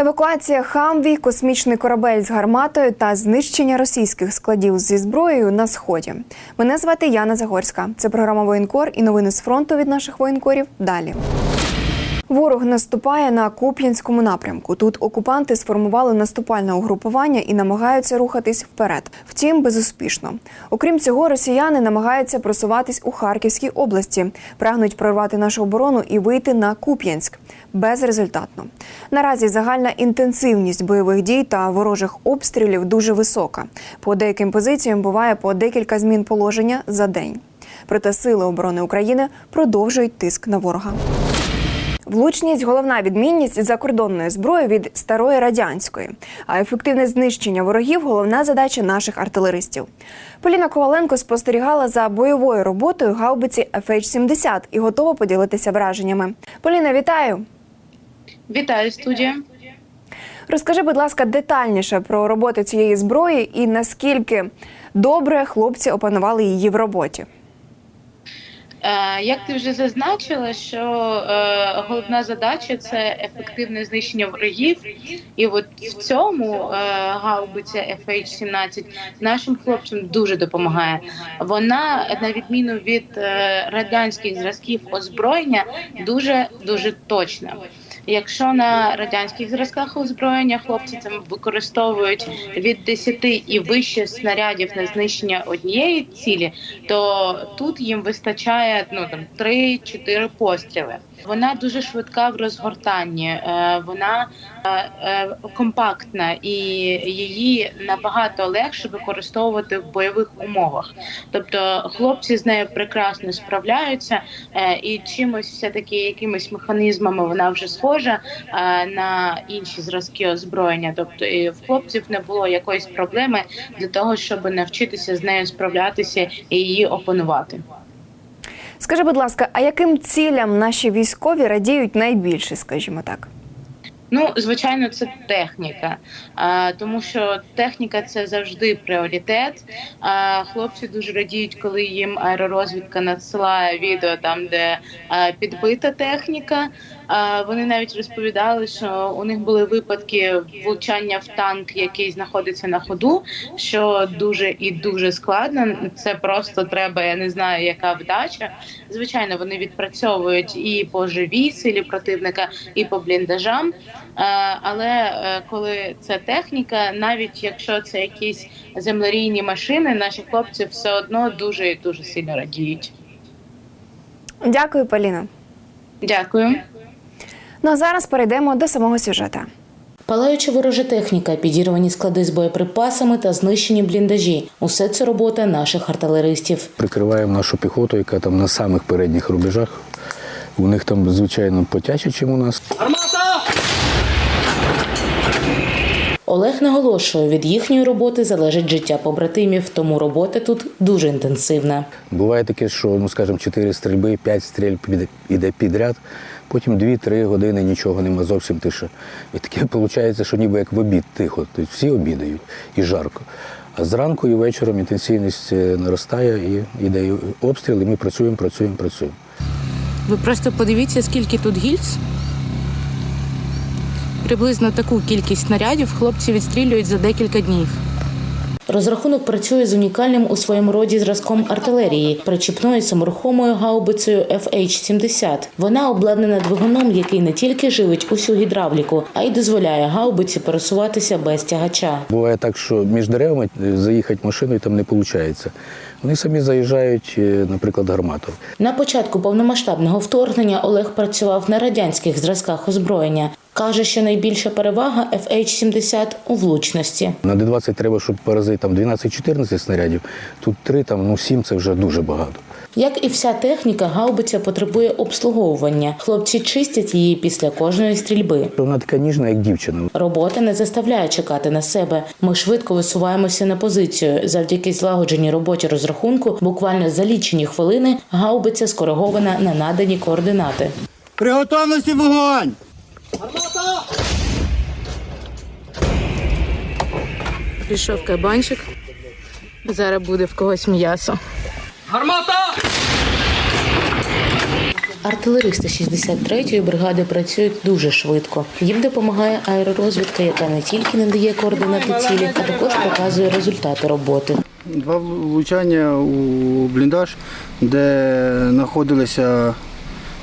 Евакуація Хамві, космічний корабель з гарматою та знищення російських складів зі зброєю на сході. Мене звати Яна Загорська. Це програма Воєнкор і новини з фронту від наших воєнкорів. Далі. Ворог наступає на Куп'янському напрямку. Тут окупанти сформували наступальне угрупування і намагаються рухатись вперед. Втім, безуспішно. Окрім цього, росіяни намагаються просуватись у Харківській області, прагнуть прорвати нашу оборону і вийти на Куп'янськ. Безрезультатно. Наразі загальна інтенсивність бойових дій та ворожих обстрілів дуже висока. По деяким позиціям буває по декілька змін положення за день. Проте сили оборони України продовжують тиск на ворога. Влучність головна відмінність закордонної зброї від старої радянської, а ефективне знищення ворогів головна задача наших артилеристів. Поліна Коваленко спостерігала за бойовою роботою гаубиці FH-70 і готова поділитися враженнями. Поліна, вітаю! Вітаю студія. Розкажи, будь ласка, детальніше про роботу цієї зброї і наскільки добре хлопці опанували її в роботі. Е, Як ти вже зазначила, що е, головна задача це ефективне знищення ворогів, і от в цьому е, гаубиця FH-17 нашим хлопцям дуже допомагає. Вона, на відміну від е, радянських зразків озброєння, дуже дуже точна. Якщо на радянських зразках озброєння хлопці там використовують від 10 і вище снарядів на знищення однієї цілі, то тут їм вистачає ну там 3-4 постріли. Вона дуже швидка в розгортанні, е, вона е, е, компактна і її набагато легше використовувати в бойових умовах. Тобто хлопці з нею прекрасно справляються, і чимось все таки якимись механізмами вона вже схожа на інші зразки озброєння. Тобто і в хлопців не було якоїсь проблеми для того, щоб навчитися з нею справлятися і її опанувати. Скажи, будь ласка, а яким цілям наші військові радіють найбільше, скажімо так? Ну, звичайно, це техніка, а, тому що техніка це завжди пріоритет. А, хлопці дуже радіють, коли їм аеророзвідка надсилає відео там, де а, підбита техніка. Вони навіть розповідали, що у них були випадки влучання в танк, який знаходиться на ходу, що дуже і дуже складно. Це просто треба, я не знаю, яка вдача. Звичайно, вони відпрацьовують і по живій силі противника, і по бліндажам. Але е, коли це техніка, навіть якщо це якісь землерійні машини, наші хлопці все одно дуже і дуже сильно радіють. Дякую, Поліна. Дякую. Ну а зараз перейдемо до самого сюжета. Палаюча ворожа техніка, підірвані склади з боєприпасами та знищені бліндажі. Усе це робота наших артилеристів. Прикриваємо нашу піхоту, яка там на самих передніх рубежах. У них там, звичайно, потяче, чим у нас. Олег наголошує, від їхньої роботи залежить життя побратимів, тому робота тут дуже інтенсивна. Буває таке, що, ну скажімо, 4 стрільби, 5 стріль піде- іде підряд, потім 2-3 години нічого нема, зовсім тиша. І таке виходить, що ніби як в обід тихо. Тобто всі обідають і жарко. А зранку і вечором інтенсивність е, наростає і йде обстріл, і ми працюємо, працюємо, працюємо. Ви просто подивіться, скільки тут гільз. Приблизно таку кількість снарядів хлопці відстрілюють за декілька днів. Розрахунок працює з унікальним у своєму роді зразком артилерії, причіпною саморухомою гаубицею FH-70. Вона обладнана двигуном, який не тільки живить усю гідравліку, а й дозволяє гаубиці пересуватися без тягача. Буває так, що між деревами заїхати машиною там не виходить. Вони самі заїжджають, е, наприклад, гарматою. На початку повномасштабного вторгнення Олег працював на радянських зразках озброєння. Каже, що найбільша перевага FH-70 у влучності. На Д-20 треба, щоб поразити там 12-14 снарядів. Тут 3, там, ну 7 – це вже дуже багато. Як і вся техніка, гаубиця потребує обслуговування. Хлопці чистять її після кожної стрільби. Вона така ніжна, як дівчина. Робота не заставляє чекати на себе. Ми швидко висуваємося на позицію. Завдяки злагодженій роботі розрахунку, буквально за лічені хвилини гаубиця скоригована на надані координати. При готовності вогонь! Пішов кабанчик. Зараз буде в когось м'ясо. Гармата! Артилеристи 63-ї бригади працюють дуже швидко. Їм допомагає аеророзвідка, яка не тільки надає координати цілі, а також показує результати роботи. Два влучання у бліндаж, де знаходилися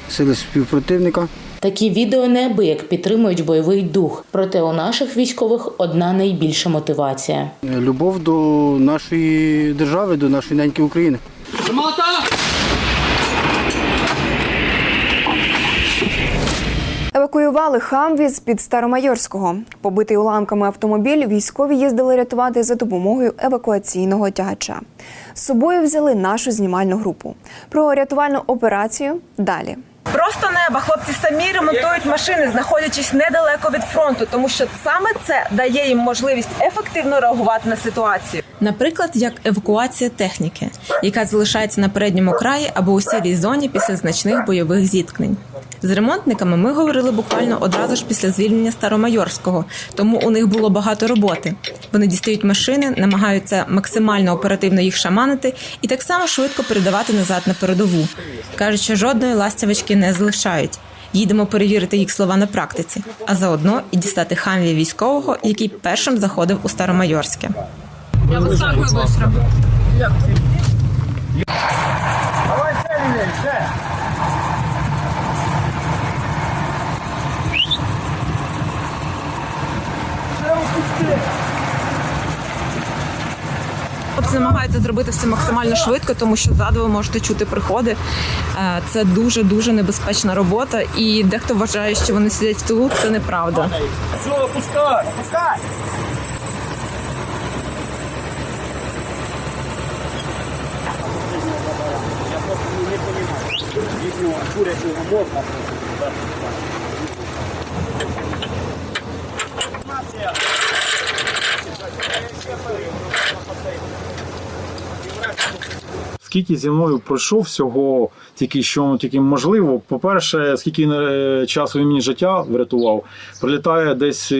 сили співпротивника. Такі відео неабияк підтримують бойовий дух. Проте у наших військових одна найбільша мотивація. Любов до нашої держави, до нашої неньки України. Евакуювали Хамві з під Старомайорського. Побитий уламками автомобіль військові їздили рятувати за допомогою евакуаційного тягача. З собою взяли нашу знімальну групу. Про рятувальну операцію далі. Просто неба хлопці самі ремонтують машини, знаходячись недалеко від фронту, тому що саме це дає їм можливість ефективно реагувати на ситуацію. Наприклад, як евакуація техніки, яка залишається на передньому краї або у сірій зоні після значних бойових зіткнень. З ремонтниками ми говорили буквально одразу ж після звільнення Старомайорського, тому у них було багато роботи. Вони дістають машини, намагаються максимально оперативно їх шаманити і так само швидко передавати назад на передову. кажуть, що жодної ластівочки не залишають. Їдемо перевірити їх слова на практиці, а заодно і дістати хамві військового, який першим заходив у Старомайорське. Хлопці намагаються зробити все максимально швидко, тому що ззаду ви можете чути приходи. Е, Це дуже дуже небезпечна робота, і дехто вважає, що вони сидять в тилу. Це неправда. Скільки зі мною пройшов всього, тільки що ну, тільки можливо. По-перше, скільки е, часу він мені життя врятував. Прилітає десь, е,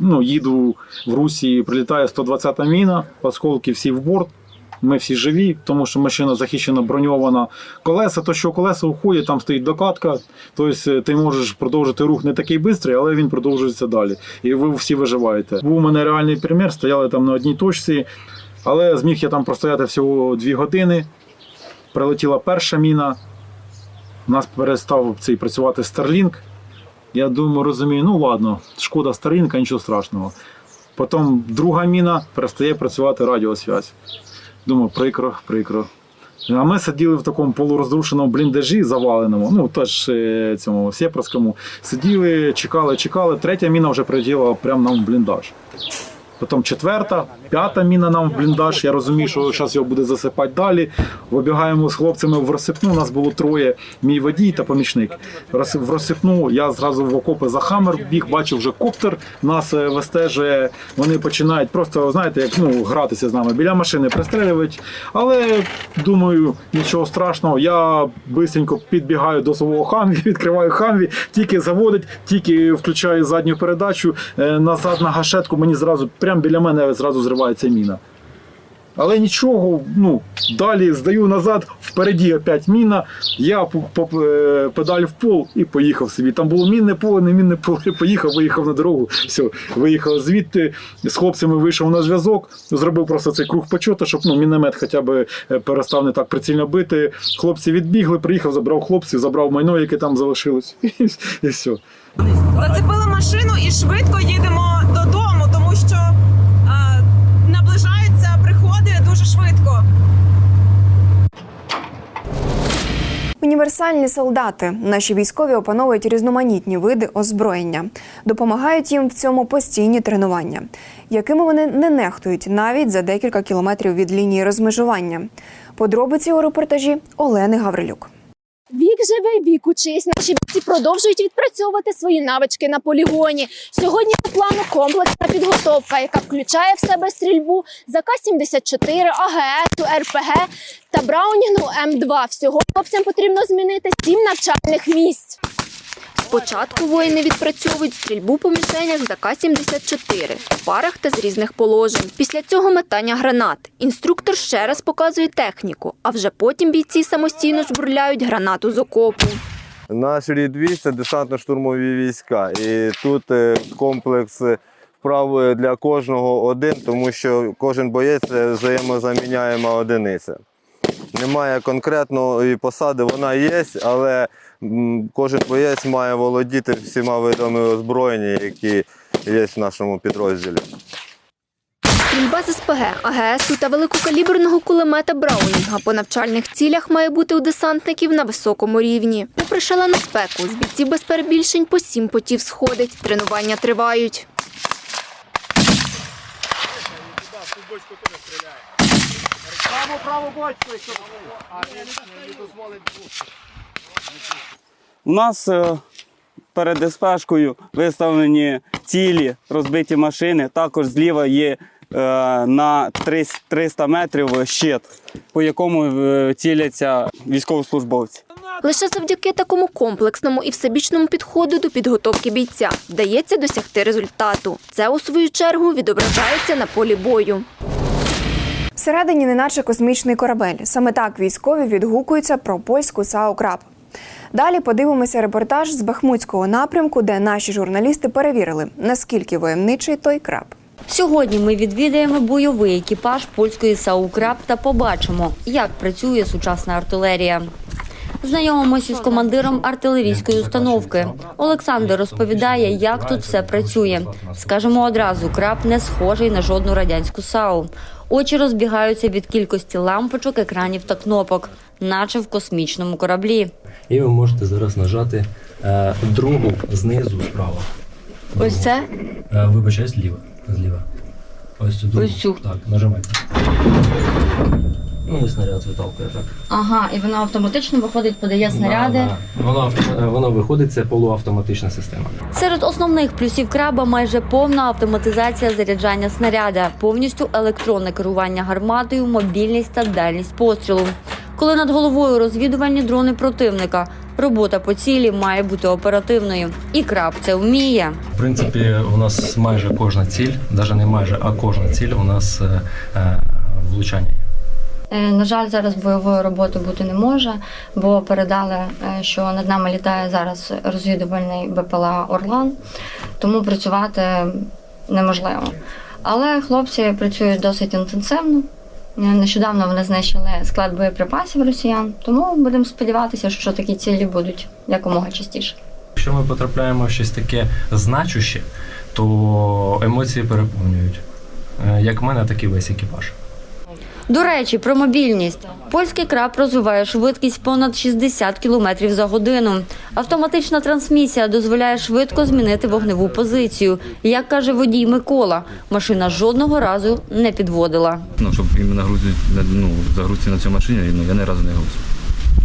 ну, їду в Русі, прилітає 120-та міна, осколки всі в борт. Ми всі живі, тому що машина захищена, броньована. Колеса, то що колеса уходять, там стоїть докатка. Тобто е, ти можеш продовжити рух не такий швидкий, але він продовжується далі. І ви всі виживаєте. Був у мене реальний примір, стояли там на одній точці. Але зміг я там простояти всього дві години. Прилетіла перша міна. У нас перестав цей працювати Starlink. Я думаю, розумію, ну ладно, шкода Starlink, нічого страшного. Потім друга міна перестає працювати радіосвязь. Думаю, прикро, прикро. А ми сиділи в такому полурозрушеному бліндажі заваленому, ну теж е, цьому сєпарському. Сиділи, чекали, чекали. Третя міна вже прилетіла прямо нам в бліндаж. Потім четверта, п'ята міна нам в бліндаж. Я розумію, що зараз його буде засипати далі. Вибігаємо з хлопцями в розсипну. Нас було троє: мій водій та помічник. В розсипну я зразу в окопи за хамер біг, бачив вже коптер. Нас е, вистежує. Вони починають просто, знаєте, як ну, гратися з нами біля машини, пристрелюють. Але думаю, нічого страшного. Я бисенько підбігаю до свого хамві, відкриваю хамві, тільки заводить, тільки включаю задню передачу е, назад на гашетку. Мені зразу прямо біля мене зразу зривається міна. Але нічого, ну, далі здаю назад, впереді опять міна, я по, по- е, педаль в пол і поїхав собі. Там було мінне поле, не мінне поле, поїхав, виїхав на дорогу, все, виїхав звідти, з хлопцями вийшов на зв'язок, зробив просто цей круг почота, щоб ну, міномет хоча б е, перестав не так прицільно бити. Хлопці відбігли, приїхав, забрав хлопців, забрав майно, яке там залишилось, і, і все. Зацепили машину і швидко їдемо додому, тому що а, наближаються приходи дуже швидко. Універсальні солдати. Наші військові опановують різноманітні види озброєння, допомагають їм в цьому постійні тренування, якими вони не нехтують навіть за декілька кілометрів від лінії розмежування. Подробиці у репортажі Олени Гаврилюк. Вік живе, вік учись. Наші бійці продовжують відпрацьовувати свої навички на полігоні. Сьогодні по плану комплексна підготовка, яка включає в себе стрільбу з АК-74, АГС, РПГ та Браунінгу М2. Всього хлопцям потрібно змінити сім навчальних місць. Спочатку воїни відпрацьовують стрільбу по мішенях з АК-74 в парах та з різних положень. Після цього метання гранат. Інструктор ще раз показує техніку, а вже потім бійці самостійно жбурляють гранату з окопу. Наш рід це десантно-штурмові війська. І тут е, комплекс вправ е, для кожного один, тому що кожен боєць це взаємозаміняєма одиниця. Немає конкретної посади, вона є, але кожен боєць має володіти всіма видами озброєння, які є в нашому підрозділі. Стрільба з СПГ, АГСу та великокаліберного кулемета Браунінга по навчальних цілях має бути у десантників на високому рівні. Попри шалену спеку, з бійців без перебільшень по сім потів сходить. Тренування тривають. У нас е, перед СПшкою виставлені цілі розбиті машини. Також зліва є е, на 300 300 метрів щит, по якому е, ціляться військовослужбовці. Лише завдяки такому комплексному і всебічному підходу до підготовки бійця вдається досягти результату. Це у свою чергу відображається на полі бою. Всередині неначе космічний корабель. Саме так військові відгукуються про польську САУ «Краб». Далі подивимося репортаж з Бахмутського напрямку, де наші журналісти перевірили, наскільки воємничий той краб. Сьогодні ми відвідаємо бойовий екіпаж польської САУ «Краб» та побачимо, як працює сучасна артилерія. Знайомимося з командиром артилерійської установки. Олександр розповідає, як тут все працює. Скажемо одразу, краб не схожий на жодну радянську САУ. Очі розбігаються від кількості лампочок, екранів та кнопок, наче в космічному кораблі. І ви можете зараз нажати е, другу знизу справа. Ось це Е, вибачай, зліва. Зліва. Ось цю другу. Ось цю. Так, нажимайте. Ну і снаряд виталкує так. ага, і воно автоматично виходить, подає Да, да. Воно, авто- е, воно виходить, це полуавтоматична система. Серед основних плюсів краба майже повна автоматизація заряджання снаряда, повністю електронне керування гарматою, мобільність та дальність пострілу. Коли над головою розвідувальні дрони противника, робота по цілі має бути оперативною. І краб це вміє. В принципі, у нас майже кожна ціль, навіть не майже, а кожна ціль у нас е, е, влучання. є. Е, На жаль, зараз бойової роботи бути не може, бо передали, е, що над нами літає зараз розвідувальний БПЛА Орлан, тому працювати неможливо. Але хлопці працюють досить інтенсивно. Е, Нещодавно вони знищили склад боєприпасів росіян, тому будемо сподіватися, що такі цілі будуть якомога частіше. Якщо ми потрапляємо в щось таке значуще, то емоції переповнюють. Як в мене, так і весь екіпаж. До речі, про мобільність. Польський краб розвиває швидкість понад 60 км за годину. Автоматична трансмісія дозволяє швидко змінити вогневу позицію. Як каже водій Микола, машина жодного разу не підводила. Ну, щоб іменно грузі, ну, загрузці на цій машині, ну, я ні разу не грузив.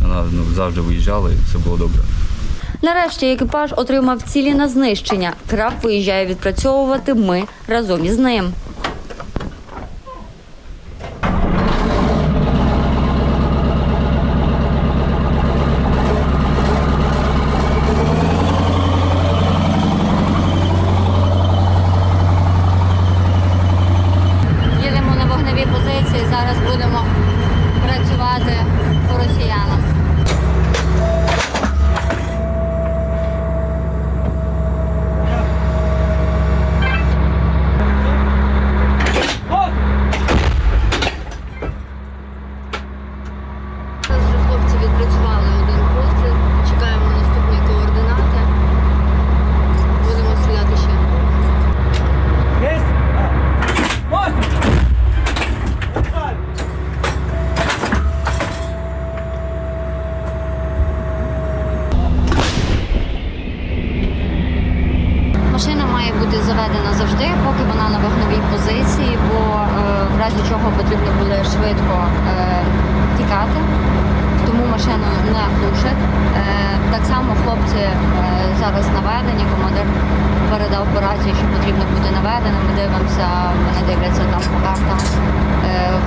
Вона ну, завжди виїжджала і все було добре. Нарешті екіпаж отримав цілі на знищення. Краб виїжджає відпрацьовувати ми разом із ним. Їдемо на вогневі позиції. Зараз будемо працювати по росіянам. Зараз вже хлопці відпрацювали один постріл. Чекаємо наступні координати. Будемо стріляти ще. Машина має бути заведена завжди, поки вона на вогневій позиції, бо е, в разі чого потрібно буде швидко е, тікати, тому машину не глушать. Е, так само хлопці зараз наведені, командир передав по рації, що потрібно бути наведеним. Ми дивимося, вони дивляться там по картам,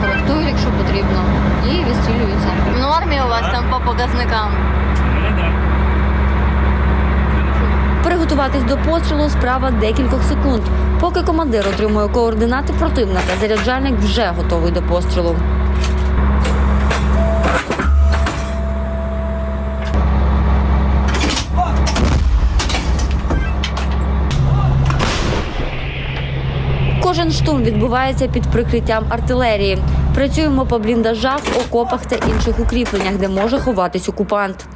коректують, якщо потрібно, і відстрілюються. В нормі у вас там по показникам. Підготуватись до пострілу справа декількох секунд. Поки командир отримує координати противника, заряджальник вже готовий до пострілу. Кожен штурм відбувається під прикриттям артилерії. Працюємо по бліндажах, окопах та інших укріпленнях, де може ховатись окупант.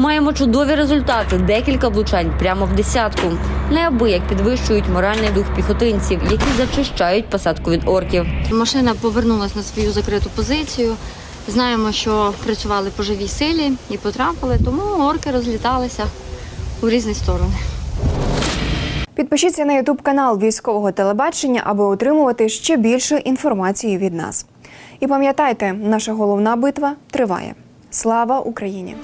Маємо чудові результати, декілька влучань прямо в десятку. Неабияк підвищують моральний дух піхотинців, які зачищають посадку від орків. Машина повернулася на свою закриту позицію. Знаємо, що працювали по живій силі і потрапили, тому орки розліталися у різні сторони. Підпишіться на Ютуб канал військового телебачення, аби отримувати ще більше інформації від нас. І пам'ятайте, наша головна битва триває. Слава Україні!